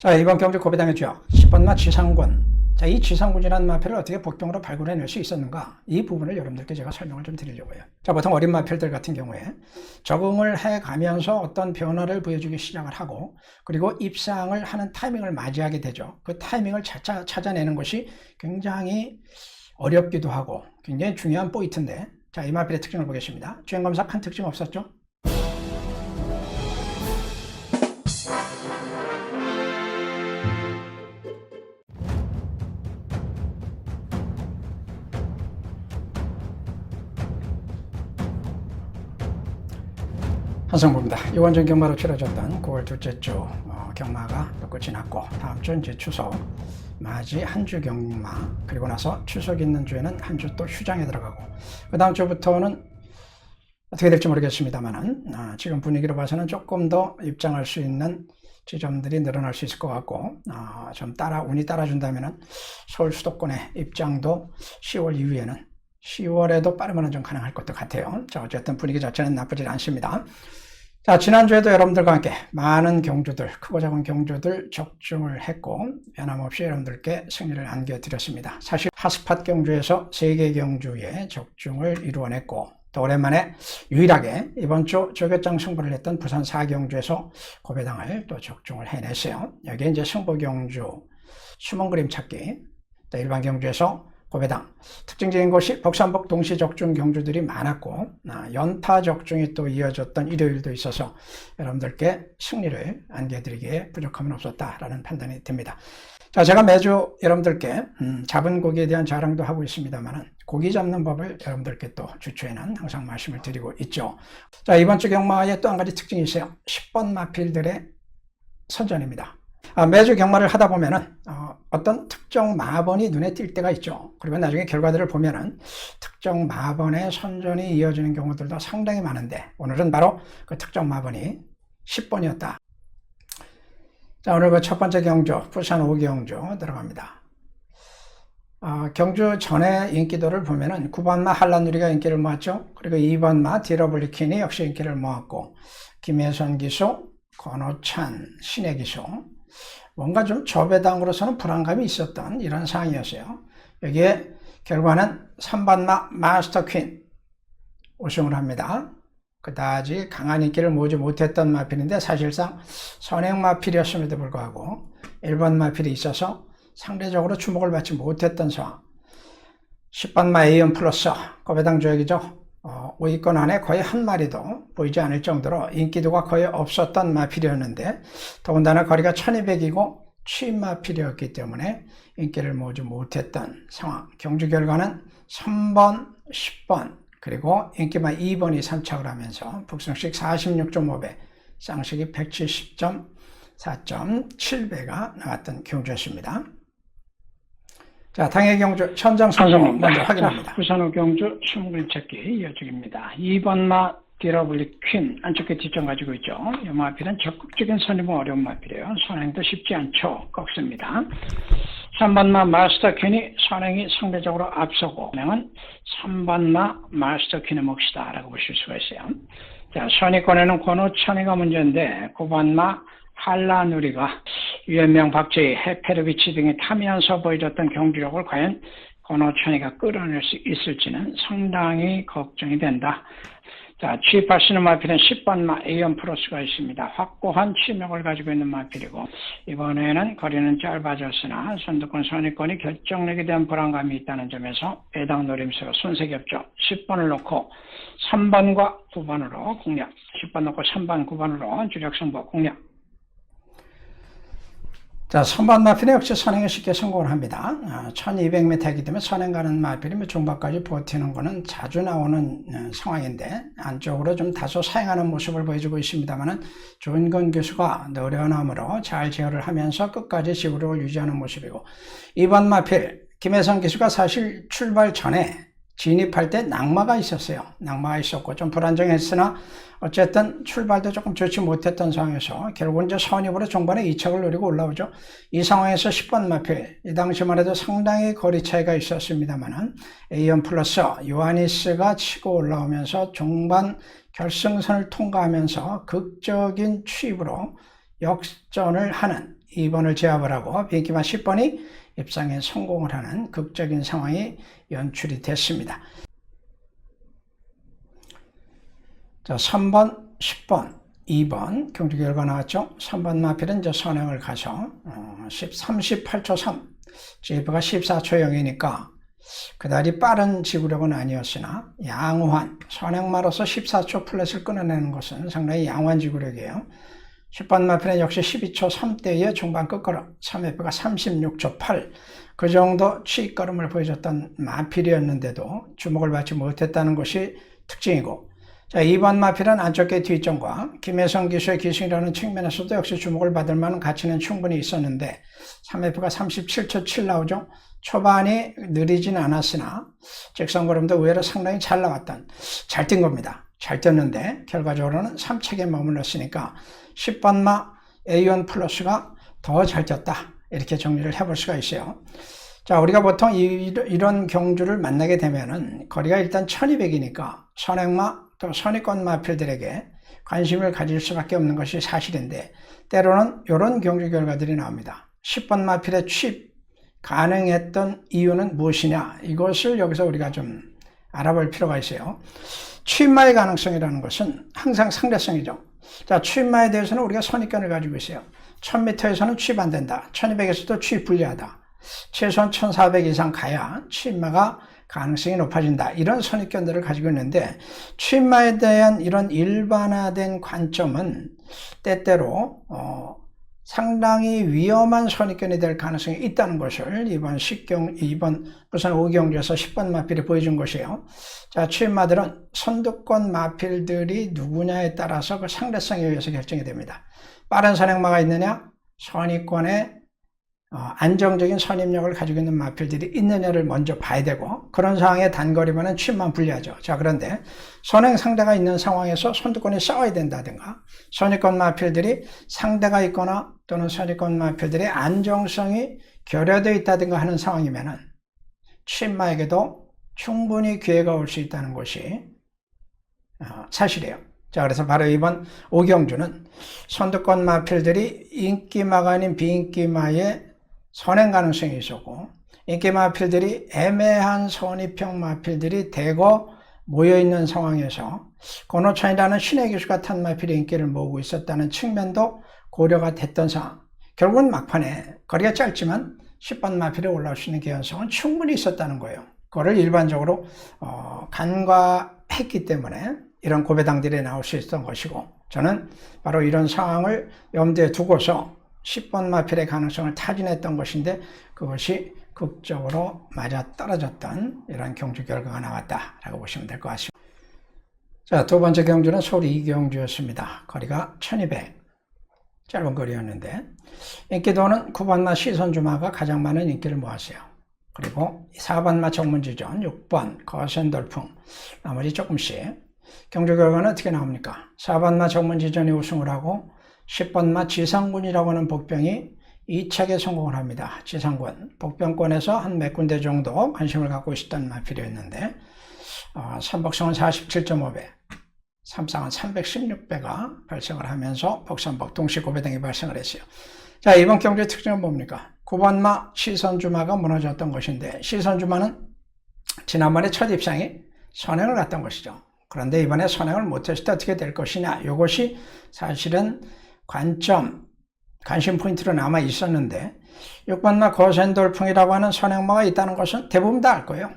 자, 이번 경주 고배당의 주역 10번마 지상군. 자, 이 지상군이라는 마필을 어떻게 복병으로 발굴해낼 수 있었는가? 이 부분을 여러분들께 제가 설명을 좀 드리려고요. 자, 보통 어린 마필들 같은 경우에 적응을 해 가면서 어떤 변화를 보여주기 시작을 하고 그리고 입상을 하는 타이밍을 맞이하게 되죠. 그 타이밍을 찾아, 찾아내는 것이 굉장히 어렵기도 하고 굉장히 중요한 포인트인데 자, 이 마필의 특징을 보겠습니다. 주행검사 큰 특징 없었죠? 한성부입니다. 이원전 경마로 치러졌던 9월 둘째 주 어, 경마가 또 끝이 났고 다음 주 이제 추석 맞이 한 주 경마 그리고 나서 추석 있는 주에는 한 주 또 휴장에 들어가고 그 다음 주부터는 어떻게 될지 모르겠습니다만은 아, 지금 분위기로 봐서는 조금 더 입장할 수 있는 지점들이 늘어날 수 있을 것 같고 아, 좀 따라 운이 따라준다면은 서울 수도권의 입장도 10월 이후에는 10월에도 빠르면 좀 가능할 것도 같아요. 자, 어쨌든 분위기 자체는 나쁘지 않습니다. 자, 지난주에도 여러분들과 함께 많은 경주들, 크고 작은 경주들 적중을 했고, 변함없이 여러분들께 승리를 안겨드렸습니다. 사실 하스팟 경주에서 세계 경주에 적중을 이루어냈고, 또 오랜만에 유일하게 이번 주 조교장 승부를 했던 부산 사경주에서 고배당을 또 적중을 해냈어요. 여기에 이제 승부 경주, 숨은 그림 찾기, 또 일반 경주에서 고배당 특징적인 것이 복삼복 동시 적중 경주들이 많았고 아, 연타 적중이 또 이어졌던 일요일도 있어서 여러분들께 승리를 안겨드리기에 부족함은 없었다라는 판단이 듭니다. 자, 제가 매주 여러분들께 음, 잡은 고기에 대한 자랑도 하고 있습니다만은 고기 잡는 법을 여러분들께 또 주초에는 항상 말씀을 드리고 있죠. 자, 이번 주 경마의 또 한 가지 특징이 있어요. 10번 마필들의 선전입니다. 아, 매주 경마를 하다 보면은 어, 떤 특정 마번이 눈에 띌 때가 있죠. 그리고 나중에 결과들을 보면은 특정 마번의 선전이 이어지는 경우들도 상당히 많은데 오늘은 바로 그 특정 마번이 10번이었다. 자, 오늘 그 첫 번째 경주, 부산 5경주 들어갑니다. 어, 경주 전에 인기도를 보면은 9번마 한란누리가 인기를 모았죠. 그리고 2번마 디러블리킨이 역시 인기를 모았고 김혜선 기수, 권호찬, 신혜 기수 뭔가 좀 저배당으로서는 불안감이 있었던 이런 상황이었어요. 여기에 결과는 3번 마 마스터 퀸 우승을 합니다. 그다지 강한 인기를 모으지 못했던 마필인데 사실상 선행 마필이었음에도 불구하고 1번 마필이 있어서 상대적으로 주목을 받지 못했던 상황. 10번 마 A연 플러스 고배당 조약이죠. 어, 5위권 안에 거의 한 마리도 보이지 않을 정도로 인기도가 거의 없었던 마필이었는데 더군다나 거리가 1200이고 취임 마필이었기 때문에 인기를 모으지 못했던 상황. 경주 결과는 3번, 10번 그리고 인기만 2번이 선착을 하면서 북성식 46.5배, 쌍식이 170.4.7배가 나왔던 경주였습니다. 자, 당해 경주 천장 선성 먼저 확인합니다. 부산호 경주 춤글 찾기 이어지입니다. 2번 마 디러블리 퀸 안쪽에 뒷점 가지고 있죠. 이 마필은 적극적인 선임은 어려운 마필이에요. 선행도 쉽지 않죠. 꺾습니다. 3번 마 마스터 퀸이 선행이 상대적으로 앞서고 명은 3번 마 마스터 퀸의 몫이다 라고 보실 수가 있어요. 자, 선의권에는 권호천이가 문제인데 9번 마 한라누리가 유현명, 박재희, 해페르비치 등이 타면서 보여줬던 경기력을 과연 권호천이가 끌어낼 수 있을지는 상당히 걱정이 된다. 자, 취입하시는 마필은 10번 마 A연 플러스가 있습니다. 확고한 치명을 가지고 있는 마필이고 이번에는 거리는 짧아졌으나 선두권 선의권이 결정력에 대한 불안감이 있다는 점에서 배당 노림수가 손색이 없죠. 10번을 놓고 3번과 9번으로 공략 10번 놓고 3번, 9번으로 주력 승부 공략 자, 선반 마필은 역시 선행에 쉽게 성공을 합니다. 1200m이기 때문에 선행 가는 마필이 중반까지 버티는 것은 자주 나오는 어, 상황인데 안쪽으로 좀 다소 사용하는 모습을 보여주고 있습니다만 조인건 교수가 노련함으로 잘 제어를 하면서 끝까지 지구력을 유지하는 모습이고 이번 마필 김혜성 기수가 사실 출발 전에 진입할 때 낙마가 있었어요. 낙마가 있었고 좀 불안정했으나 어쨌든 출발도 조금 좋지 못했던 상황에서 결국 이제 선입으로 종반에 2척을 노리고 올라오죠. 이 상황에서 10번 마필 이 당시만 해도 상당히 거리 차이가 있었습니다만은 A연 플러스 요하니스가 치고 올라오면서 종반 결승선을 통과하면서 극적인 추입으로 역전을 하는 2번을 제압을 하고 비행기마 10번이 입상에 성공을 하는 극적인 상황이 연출이 됐습니다. 자, 3번, 10번, 2번 경주 결과 나왔죠. 3번 마필은 이제 선행을 가서 어, 10, 38초 3, 제이프가 14초 0이니까 그다지 빠른 지구력은 아니었으나 양호한 선행마로서 14초 플랫을 끊어내는 것은 상당히 양호한 지구력이에요. 10번 마필은 역시 12초 3대의 중반 끝걸음, 3F가 36초 8. 그 정도 치걸음을 보여줬던 마필이었는데도 주목을 받지 못했다는 것이 특징이고, 자, 2번 마필은 안쪽의 뒷점과 김혜성 기수의 기승이라는 측면에서도 역시 주목을 받을 만한 가치는 충분히 있었는데, 3F가 37초 7 나오죠. 초반이 느리진 않았으나, 직선걸음도 의외로 상당히 잘 나왔던, 잘 뛴 겁니다. 잘 뛰었는데, 결과적으로는 3책에 머물렀으니까, 10번마 A1 플러스가 더잘 뛰었다. 이렇게 정리를 해볼 수가 있어요. 자, 우리가 보통 이, 런 경주를 만나게 되면은 거리가 일단 1200이니까 선행마 또 선의권 마필들에게 관심을 가질 수밖에 없는 것이 사실인데 때로는 이런 경주 결과들이 나옵니다. 10번 마필의 취입 가능했던 이유는 무엇이냐 이것을 여기서 우리가 좀 알아볼 필요가 있어요. 취입마의 가능성이라는 것은 항상 상대성이죠. 자, 취입마에 대해서는 우리가 선입견을 가지고 있어요. 1000m에서는 취입 안 된다. 1200에서도 취입 불리하다. 최소한 1400 이상 가야 취입마가 가능성이 높아진다. 이런 선입견들을 가지고 있는데 취입마에 대한 이런 일반화된 관점은 때때로 어, 상당히 위험한 선입견이 될 가능성이 있다는 것을 이번 10경, 이번 부산 5경주에서 10번 마필이 보여준 것이에요. 자, 취입마들은 선두권 마필들이 누구냐에 따라서 그 상대성에 의해서 결정이 됩니다. 빠른 선행마가 있느냐, 선입권에 어, 안정적인 선임력을 가지고 있는 마필들이 있느냐를 먼저 봐야 되고 그런 상황에 단거리면은 취만 불리하죠. 자 그런데 선행 상대가 있는 상황에서 선두권이 싸워야 된다든가 선입권 마필들이 상대가 있거나 또는 선입권 마필들의 안정성이 결여되어 있다든가 하는 상황이면은 취마에게도 충분히 기회가 올 수 있다는 것이 어, 사실이에요. 자, 그래서 바로 이번 오경주는 선두권 마필들이 인기마가 아닌 비인기마의 선행 가능성이 있었고 인기 마필들이 애매한 선입형 마필들이 대거 모여있는 상황에서 고노천이라는 신의 기수가 탄 마필의 인기를 모으고 있었다는 측면도 고려가 됐던 상황. 결국은 막판에 거리가 짧지만 10번 마필에 올라올 수 있는 개연성은 충분히 있었다는 거예요. 그거를 일반적으로 어, 간과했기 때문에 이런 고배당들이 나올 수 있었던 것이고 저는 바로 이런 상황을 염두에 두고서 10번 마필의 가능성을 타진했던 것인데 그것이 극적으로 맞아 떨어졌던 이런 경주 결과가 나왔다라고 보시면 될 것 같습니다. 자, 두 번째 경주는 서울 이경주였습니다. 거리가 1200. 짧은 거리였는데 인기도는 9번마 시선주마가 가장 많은 인기를 모았어요. 그리고 4번마 정문지전, 6번 거센돌풍, 나머지 조금씩 경주 결과는 어떻게 나옵니까? 4번마 정문지전이 우승을 하고 10번마 지상군이라고 하는 복병이 2책에 성공을 합니다. 지상군. 복병권에서 한 몇 군데 정도 관심을 갖고 있었던 마필이었는데, 어, 삼복성은 47.5배, 삼상은 316배가 발생을 하면서 복삼복 동시 고배 등이 발생을 했어요. 자, 이번 경주의 특징은 뭡니까? 9번마 시선주마가 무너졌던 것인데, 시선주마는 지난번에 첫 입상이 선행을 갔던 것이죠. 그런데 이번에 선행을 못했을 때 어떻게 될 것이냐. 이것이 사실은 관점, 관심 포인트로 남아 있었는데 6번마 거센돌풍이라고 하는 선행마가 있다는 것은 대부분 다 알 거예요.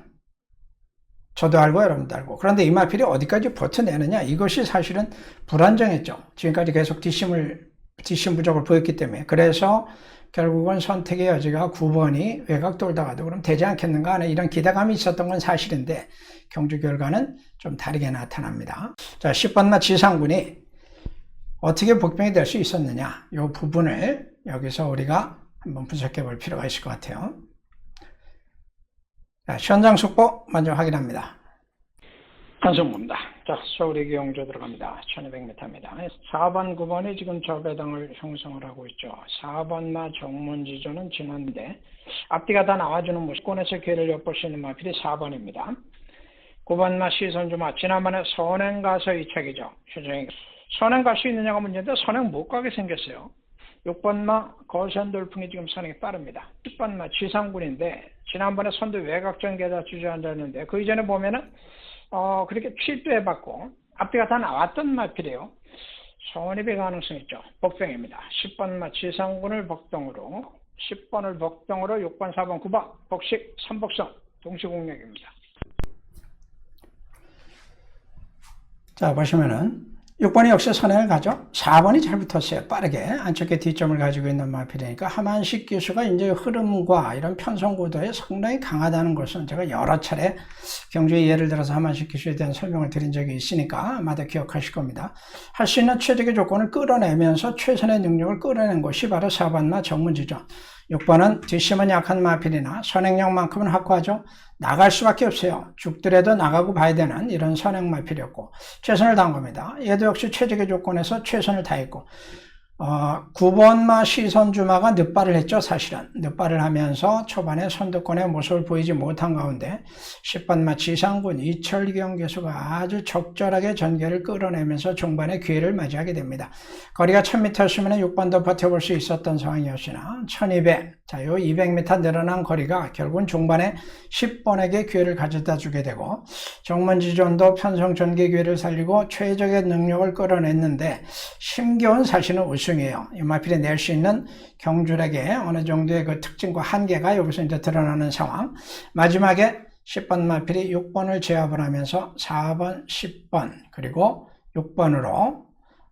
저도 알고 여러분도 알고. 그런데 이마필이 어디까지 버텨내느냐 이것이 사실은 불안정했죠. 지금까지 계속 뒷심을 뒷심 부족을 보였기 때문에 그래서 결국은 선택의 여지가 9번이 외곽 돌다가도 그럼 되지 않겠는가 하는 이런 기대감이 있었던 건 사실인데 경주 결과는 좀 다르게 나타납니다. 자 10번마 지상군이 어떻게 복병이 될 수 있었느냐 이 부분을 여기서 우리가 한번 분석해 볼 필요가 있을 것 같아요. 자, 현장 속보 먼저 확인합니다. 한성무입니다. 자, 서울의 경주 들어갑니다. 1200m입니다. 4번, 9번이 지금 저배당을 형성을 하고 있죠. 4번마 정문지조는 지났는데 앞뒤가 다 나와주는 모습권에서 기회를 엿볼 수 있는 마필이 4번입니다. 9번마 시선주마 지난번에 선행 가서 2착이죠. 휴정이 선행 갈 수 있느냐가 문제인데 선행 못 가게 생겼어요. 6번마 거센 돌풍이 지금 선행이 빠릅니다. 10번마 지상군인데 지난번에 선두 외곽전개자 주저앉았는데 그 이전에 보면은 어 그렇게 취입도 해봤고 앞뒤가 다 나왔던 마필이에요. 성립의 가능성이 있죠. 복병입니다. 10번마 지상군을 복병으로 10번을 복병으로 6번, 4번, 9번 복식 3복성 동시공략입니다. 자 보시면은 6번이 역시 선행을 가죠. 4번이 잘 붙었어요. 빠르게 안쪽에 뒤점을 가지고 있는 마필이니까 하만식 기수가 이제 흐름과 이런 편성 구도에 상당히 강하다는 것은 제가 여러 차례 경주의 예를 들어서 하만식 기수에 대한 설명을 드린 적이 있으니까 아마도 기억하실 겁니다. 할 수 있는 최적의 조건을 끌어내면서 최선의 능력을 끌어낸 것이 바로 4번마 정문지죠. 6번은 뒷심은 약한 마필이나 선행력만큼은 확고하죠. 나갈 수밖에 없어요. 죽더라도 나가고 봐야 되는 이런 선행 마필이었고 최선을 다한 겁니다. 얘도 역시 최적의 조건에서 최선을 다했고 어, 9번마 시선주마가 늦발을 했죠, 사실은. 늦발을 하면서 초반에 선두권의 모습을 보이지 못한 가운데 10번마 지상군 이철경 교수가 아주 적절하게 전개를 끌어내면서 중반에 기회를 맞이하게 됩니다. 거리가 1000m였으면 6번도 버텨볼 수 있었던 상황이었으나 1200, 자, 요 200m 늘어난 거리가 결국은 중반에 10번에게 기회를 가져다 주게 되고 정문지존도 편성 전개 기회를 살리고 최적의 능력을 끌어냈는데 힘겨운 사실은 우승 이 마필이 낼수 있는 경주력의 어느 정도의 그 특징과 한계가 여기서 이제 드러나는 상황. 마지막에 10번 마필이 6번을 제압을 하면서 4번, 10번, 그리고 6번으로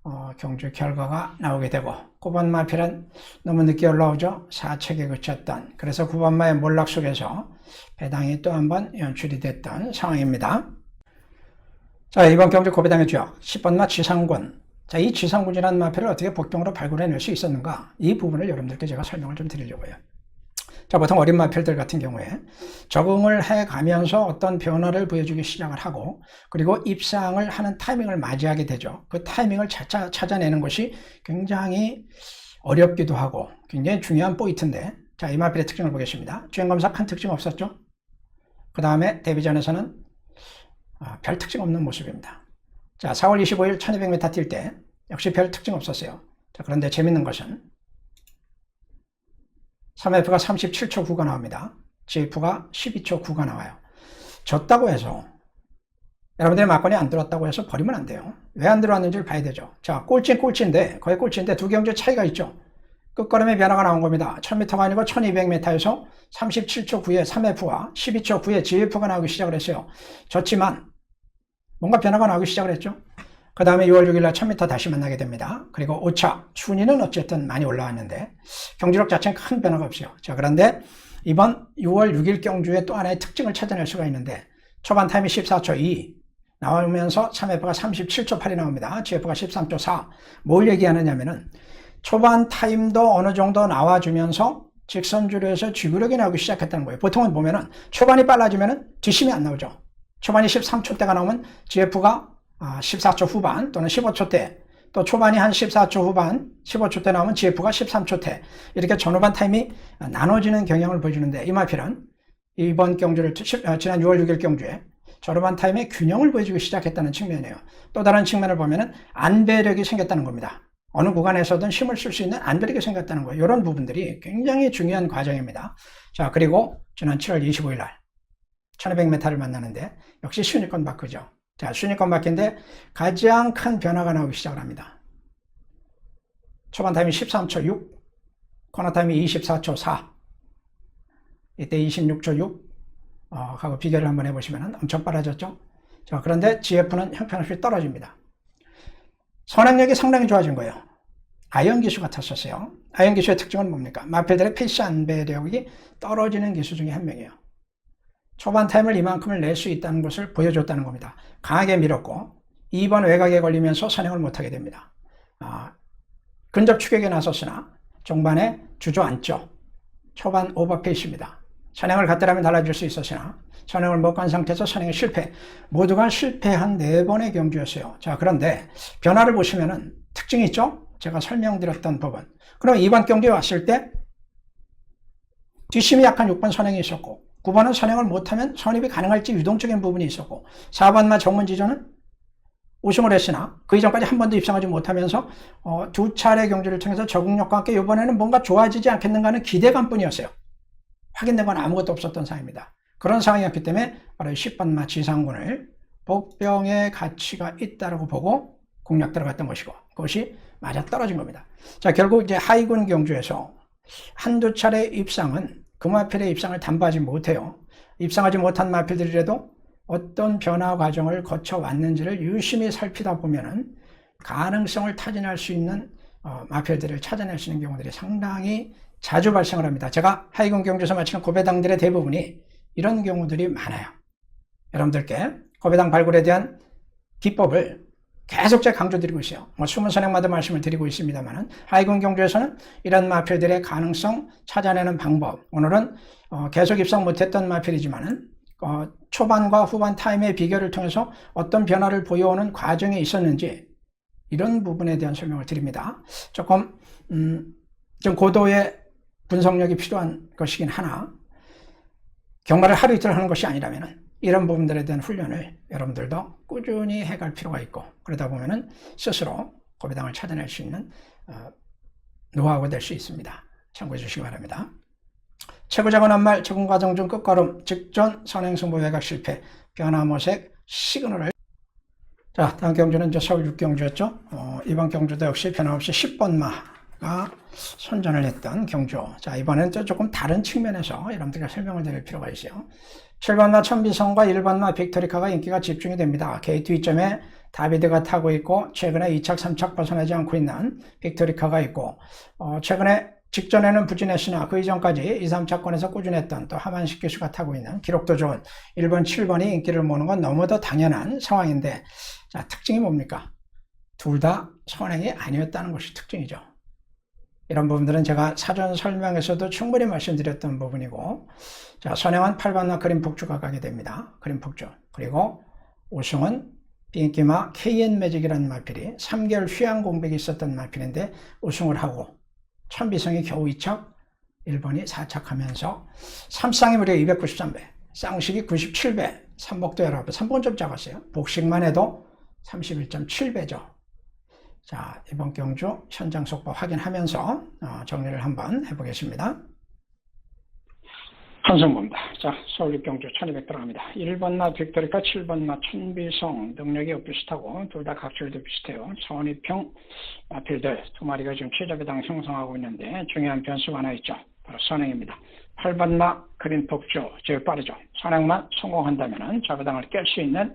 어, 경주 결과가 나오게 되고 9번 마필은 너무 늦게 올라오죠. 사책에 그쳤던 그래서 9번 마의 몰락 속에서 배당이 또 한 번 연출이 됐던 상황입니다. 자 이번 경주 고배당의 주역 10번 마 지상군 자, 이 지상군이라는 마표를 어떻게 복병으로 발굴해낼 수 있었는가? 이 부분을 여러분들께 제가 설명을 좀 드리려고요. 자, 보통 어린 마필들 같은 경우에 적응을 해 가면서 어떤 변화를 보여주기 시작을 하고 그리고 입상을 하는 타이밍을 맞이하게 되죠. 그 타이밍을 찾아, 찾아내는 것이 굉장히 어렵기도 하고 굉장히 중요한 포인트인데 자, 이 마필의 특징을 보겠습니다. 주행검사 큰 특징 없었죠? 그 다음에 데뷔전에서는 아, 별 특징 없는 모습입니다. 자, 4월 25일 1200m 뛸 때 역시 별 특징 없었어요. 자, 그런데 재밌는 것은 3F가 37초 9가 나옵니다. GF가 12초 9가 나와요. 졌다고 해서 여러분들의 막건이 안 들어왔다고 해서 버리면 안 돼요. 왜 안 들어왔는지를 봐야 되죠. 자, 꼴찌 꼴찌인데 거의 꼴찌인데 두 경주 차이가 있죠. 끝걸음의 변화가 나온 겁니다. 1000m가 아니고 1200m에서 37초 9에 3F와 12초 9에 GF가 나오기 시작을 했어요. 졌지만 뭔가 변화가 나오기 시작을 했죠. 그 다음에 6월 6일 날 1000m 다시 만나게 됩니다. 그리고 5차 순위는 어쨌든 많이 올라왔는데 경주력 자체는 큰 변화가 없어요. 자 그런데 이번 6월 6일 경주의 또 하나의 특징을 찾아낼 수가 있는데 초반 타임이 14초 2 나오면서 3F가 37초 8이 나옵니다. GF가 13초 4. 뭘 얘기하느냐면은 초반 타임도 어느 정도 나와주면서 직선주로에서 지구력이 나오기 시작했다는 거예요. 보통은 보면은 초반이 빨라지면은 뒷심이 안 나오죠. 초반이 13초대가 나오면 GF가 14초 후반 또는 15초대 또 초반이 한 14초 후반 15초대 나오면 GF가 13초대 이렇게 전후반 타임이 나눠지는 경향을 보여주는데 이 마필은 이번 경주를 지난 6월 6일 경주에 전후반 타임의 균형을 보여주기 시작했다는 측면이에요. 또 다른 측면을 보면은 안배력이 생겼다는 겁니다. 어느 구간에서든 힘을 쓸 수 있는 안배력이 생겼다는 거예요. 이런 부분들이 굉장히 중요한 과정입니다. 자, 그리고 지난 7월 25일 날 1200m를 만나는데 역시 순위권 바꾸죠. 자, 순위권 바뀐데 가장 큰 변화가 나오기 시작을 합니다. 초반 타임이 13초 6, 코너 타임이 24초 4, 이때 26초 6, 어, 하고 비교를 한번 해보시면 엄청 빨라졌죠. 자, 그런데 GF는 형편없이 떨어집니다. 선행력이 상당히 좋아진 거예요. 아이언 기수 같았었어요. 아이언 기수의 특징은 뭡니까? 마필들의 필시 안배력이 떨어지는 기수 중에 한 명이에요. 초반 타임을 이만큼을 낼 수 있다는 것을 보여줬다는 겁니다. 강하게 밀었고 2번 외곽에 걸리면서 선행을 못하게 됩니다. 아, 근접 추격에 나섰으나 종반에 주저앉죠. 초반 오버페이스입니다. 선행을 갖다라면 달라질 수 있었으나 선행을 못 간 상태에서 선행에 실패. 모두가 실패한 네 번의 경주였어요. 자, 그런데 변화를 보시면은 특징이 있죠? 제가 설명드렸던 부분. 그럼 이번 경주에 왔을 때 뒷심이 약한 6번 선행이 있었고 9번은 선행을 못하면 선입이 가능할지 유동적인 부분이 있었고 4번만 정문지조는 우승을 했으나 그 이전까지 한 번도 입상하지 못하면서 어, 두 차례 경주를 통해서 적응력과 함께 이번에는 뭔가 좋아지지 않겠는가 하는 기대감뿐이었어요. 확인된 건 아무것도 없었던 상황입니다. 그런 상황이었기 때문에 바로 10번마 지상군을 복병의 가치가 있다고 보고 공략 들어갔던 것이고 그것이 맞아 떨어진 겁니다. 자 결국 이제 하이군 경주에서 한두 차례 입상은 그 마필의 입상을 담보하지 못해요. 입상하지 못한 마필들이라도 어떤 변화 과정을 거쳐왔는지를 유심히 살피다 보면은 가능성을 타진할 수 있는 어, 마필들을 찾아낼 수 있는 경우들이 상당히 자주 발생을 합니다. 제가 하이군 경주에서 마치는 고배당들의 대부분이 이런 경우들이 많아요. 여러분들께 고배당 발굴에 대한 기법을 계속 제가 강조드리고 있어요. 뭐 숨은 선행마다 말씀을 드리고 있습니다만은 하이군 경주에서는 이런 마필들의 가능성 찾아내는 방법. 오늘은 어, 계속 입상 못했던 마필이지만은 어, 초반과 후반 타임의 비결을 통해서 어떤 변화를 보여오는 과정이 있었는지 이런 부분에 대한 설명을 드립니다. 조금 음, 좀 고도의 분석력이 필요한 것이긴 하나 경마를 하루 이틀 하는 것이 아니라면 이런 부분들에 대한 훈련을 여러분들도 꾸준히 해갈 필요가 있고 그러다 보면은 스스로 고배당을 찾아낼 수 있는 어, 노하우가 될 수 있습니다. 참고해 주시기 바랍니다. 최고 작은 한말 적응 과정 중 끝걸음 직전 선행 승부 외곽 실패 변화모색 시그널을 자 다음 경주는 이제 서울 6경주였죠. 어, 이번 경주도 역시 변함없이 10번 마가 선전을 했던 경주. 자 이번엔 또 조금 다른 측면에서 여러분들께 설명을 드릴 필요가 있어요. 7번마 천비성과 1번마 빅토리카가 인기가 집중이 됩니다. 게이트 2점에 다비드가 타고 있고 최근에 2착, 3착 벗어나지 않고 있는 빅토리카가 있고 어, 최근에 직전에는 부진했으나 그 이전까지 2, 3차권에서 꾸준했던 또 하만식 교수가 타고 있는 기록도 좋은 1번, 7번이 인기를 모는 건 너무도 당연한 상황인데 자 특징이 뭡니까? 둘 다 선행이 아니었다는 것이 특징이죠. 이런 부분들은 제가 사전 설명에서도 충분히 말씀드렸던 부분이고 자 선행은 8번나 그린 폭주가 가게 됩니다. 그린 폭주 그리고 우승은 비인기마 KN 매직이라는 마필이 3개월 휴양 공백이 있었던 마필인데 우승을 하고 천비성이 겨우 2척, 1번이 4착 하면서 삼쌍이 무려 293배, 쌍식이 97배, 삼복도 19배, 삼복은 좀 작았어요. 복식만 해도 31.7배죠. 자, 이번 경주 현장 속보 확인하면서 어, 정리를 한번 해보겠습니다. 한성보입니다. 자, 서울 경주 1200 들어갑니다. 1번 나 빅토리카 7번 나 천비성 능력이 비슷하고 둘 다 각질도 비슷해요. 서원이평 마필들 두 마리가 지금 최저배당 형성하고 있는데 중요한 변수가 하나 있죠. 바로 선행입니다. 8번 나 그린 폭주 제일 빠르죠. 선행만 성공한다면 저배당을 깰 수 있는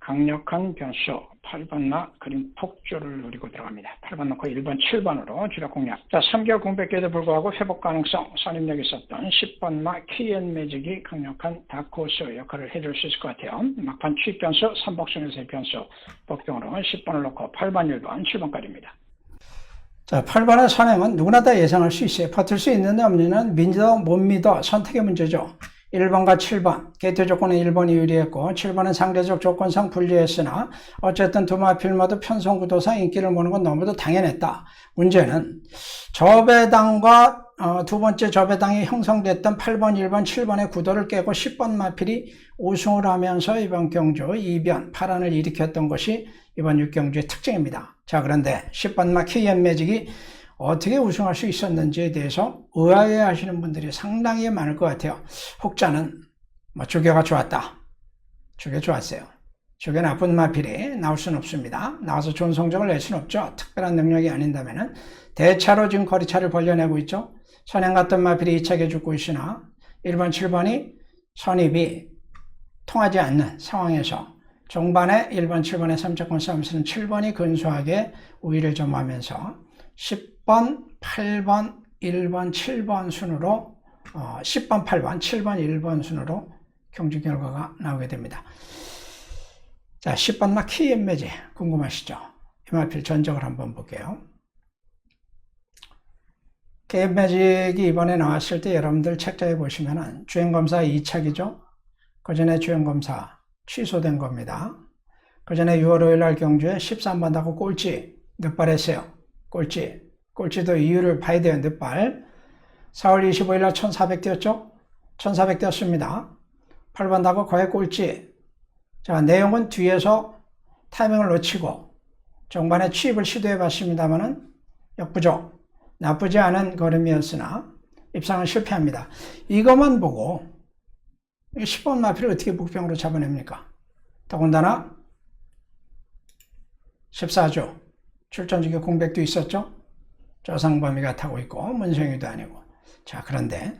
강력한 변수 8번나 그린 폭주를 노리고 들어갑니다. 8번 넣고 1번, 7번으로 주력 공략. 자, 3개월 공백기에도 불구하고 회복 가능성, 선임력 있었던 10번마 KN 매직이 강력한 다크호스 역할을 해줄 수 있을 것 같아요. 막판 취입 변수, 3복중에서의 변수, 복동으로 10번을 넣고 8번, 1번, 7번까지입니다. 자, 8번의 선행은 누구나 다 예상할 수 있어요. 버틸 수 있는데 없느냐는 믿어, 못 믿어, 선택의 문제죠. 1번과 7번, 게이트 조건은 1번이 유리했고 7번은 상대적 조건상 불리했으나 어쨌든 두 마필마도 편성 구도상 인기를 모는 건 너무도 당연했다. 문제는 저배당과 어, 두 번째 저배당이 형성됐던 8번, 1번, 7번의 구도를 깨고 10번 마필이 우승을 하면서 이번 경주 2변, 파란을 일으켰던 것이 이번 6경주의 특징입니다. 자 그런데 10번 마 KM 매직이 어떻게 우승할 수 있었는지에 대해서 의아해 하시는 분들이 상당히 많을 것 같아요. 혹자는 뭐 주교가 좋았다. 주교 좋았어요. 주교 나쁜 마필이 나올 수는 없습니다. 나와서 좋은 성적을 낼 수는 없죠. 특별한 능력이 아닌다면 대차로 지금 거리차를 벌려내고 있죠. 선행 같던 마필이 2차게 죽고 있으나 1번, 7번이 선입이 통하지 않는 상황에서 종반에 1번, 7번의 3차권 싸움에서는 7번이 근소하게 우위를 점하면서 10 번, 8번, 1번, 7번 순으로 어, 10번, 8번, 7번, 1번 순으로 경주 결과가 나오게 됩니다. 자, 10번 막 KM 매제 궁금하시죠? 이마필 전적을 한번 볼게요. KM 매직이 이번에 나왔을 때 여러분들 책자에 보시면은 주행검사 2착이죠? 그 전에 주행검사 취소된 겁니다. 그 전에 6월 5일 날 경주에 13번 하고 꼴찌 늦발했어요. 꼴찌. 꼴찌도 이유를 봐야 돼요. 늦발. 4월 25일 날 1400 뛰었죠? 1400 뛰었습니다. 8번 하고 거의 꼴찌. 자, 내용은 뒤에서 타이밍을 놓치고 종반에 취입을 시도해 봤습니다만은 역부족, 나쁘지 않은 걸음이었으나 입상은 실패합니다. 이것만 보고 10번 마피를 어떻게 북병으로 잡아냅니까? 더군다나 14조 출전직의 공백도 있었죠. 조상범위가 타고 있고 문성이도 아니고 자 그런데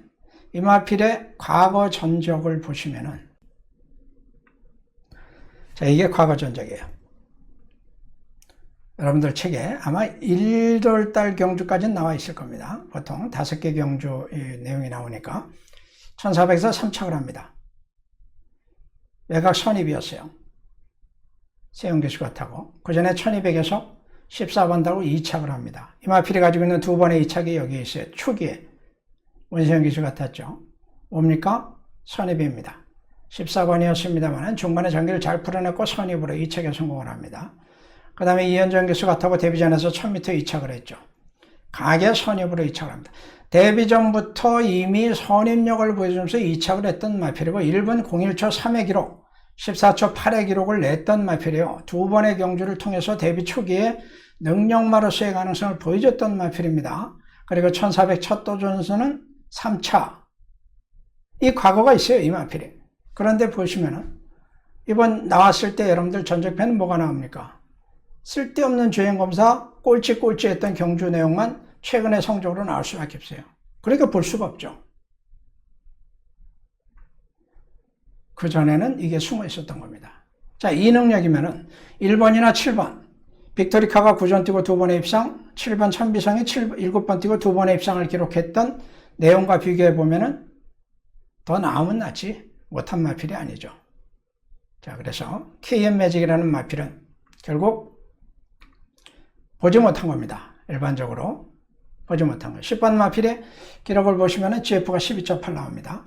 이마필의 과거 전적을 보시면은 자 이게 과거 전적이에요. 여러분들 책에 아마 1월달 경주까지는 나와 있을 겁니다. 보통 다섯 개 경주 내용이 나오니까 1400에서 3착을 합니다. 외곽 선입이었어요. 세운교수가 타고 그 전에 1200에서 14번 타고 2착을 합니다. 이마필이 가지고 있는 두 번의 2착이 여기 있어요. 초기에 원세영 기수가 탔죠. 뭡니까? 선입입니다. 14번이었습니다만 중반에 전기를 잘 풀어냈고 선입으로 2착에 성공을 합니다. 그 다음에 이현정 교수가 타고 데뷔전에서 1000m 2착을 했죠. 강하게 선입으로 2착을 합니다. 데뷔 전부터 이미 선입력을 보여주면서 2착을 했던 마필이고 1분 01초 3의 기록, 14초 8의 기록을 냈던 마필이요. 두 번의 경주를 통해서 데뷔 초기에 능력마로서의 가능성을 보여줬던 마필입니다. 그리고 1400첫 도전에서는 3차. 이 과거가 있어요, 이 마필이. 그런데 보시면은, 이번 나왔을 때 여러분들 전적편은 뭐가 나옵니까? 쓸데없는 주행검사, 꼴찌꼴찌 했던 경주 내용만 최근의 성적으로 나올 수밖에 없어요. 그러니까 볼 수가 없죠. 그 전에는 이게 숨어 있었던 겁니다. 자, 이 능력이면은 1번이나 7번. 빅토리카가 9전 뛰고 두 번의 입상, 7번 천비성이 7, 7번 뛰고 두 번의 입상을 기록했던 내용과 비교해 보면은 더 나으면 낫지 못한 마필이 아니죠. 자, 그래서 KM 매직이라는 마필은 결국 보지 못한 겁니다. 일반적으로 보지 못한 거예요. 10번 마필의 기록을 보시면은 GF가 12.8 나옵니다.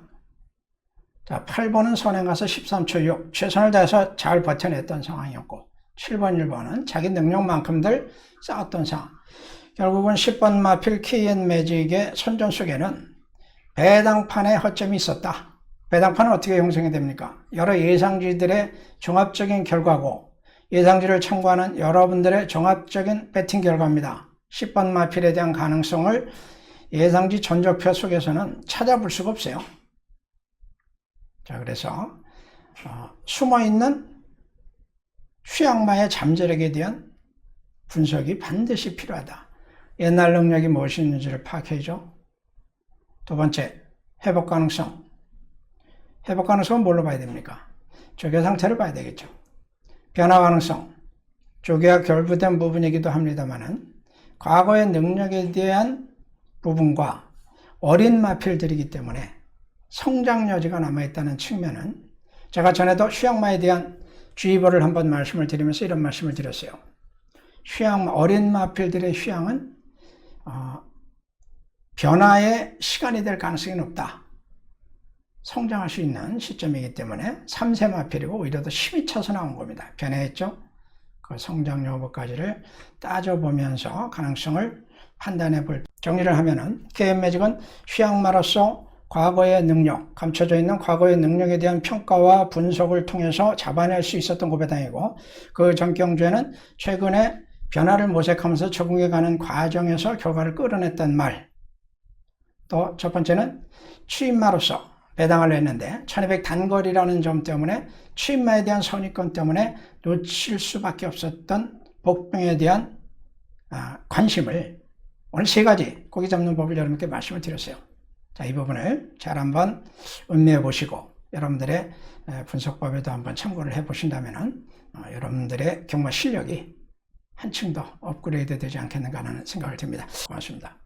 자, 8번은 선행 가서 13초 6. 최선을 다해서 잘 버텨냈던 상황이었고, 7번, 1번은 자기 능력만큼들 쌓았던 상황. 결국은 10번 마필 KN 매직의 선전 속에는 배당판에 허점이 있었다. 배당판은 어떻게 형성이 됩니까? 여러 예상지들의 종합적인 결과고, 예상지를 참고하는 여러분들의 종합적인 배팅 결과입니다. 10번 마필에 대한 가능성을 예상지 전적표 속에서는 찾아볼 수가 없어요. 자, 그래서 어, 숨어 있는 휴양마의 잠재력에 대한 분석이 반드시 필요하다. 옛날 능력이 무엇이있는지를 파악해야죠. 두 번째, 회복 가능성. 회복 가능성은 뭘로 봐야 됩니까? 조개 상태를 봐야 되겠죠. 변화 가능성. 조개와 결부된 부분이기도 합니다만은 과거의 능력에 대한 부분과 어린 마필들이기 때문에 성장 여지가 남아있다는 측면은 제가 전에도 휴양마에 대한 주의보를 한번 말씀을 드리면서 이런 말씀을 드렸어요. 휴양, 어린 마필들의 휴양은 어, 변화의 시간이 될 가능성이 높다. 성장할 수 있는 시점이기 때문에 3세 마필이고 오히려 더 힘이 차서 나온 겁니다. 변해했죠? 그 성장 여부까지를 따져보면서 가능성을 판단해 볼 정리를 하면은 KM 매직은 휴양마로서 과거의 능력, 감춰져 있는 과거의 능력에 대한 평가와 분석을 통해서 잡아낼 수 있었던 고배당이고 그 전경주에는 최근에 변화를 모색하면서 적응해가는 과정에서 결과를 끌어냈던 말. 또 첫 번째는 취임마로서 배당을 냈는데 1200 단거리라는 점 때문에 취임마에 대한 선입권 때문에 놓칠 수밖에 없었던 복병에 대한 아, 관심을 오늘 세 가지 고기 잡는 법을 여러분께 말씀을 드렸어요. 자, 이 부분을 잘 한번 음미해 보시고 여러분들의 분석법에도 한번 참고를 해 보신다면 어, 여러분들의 경마 실력이 한층 더 업그레이드 되지 않겠는가 하는 생각을 듭니다. 고맙습니다.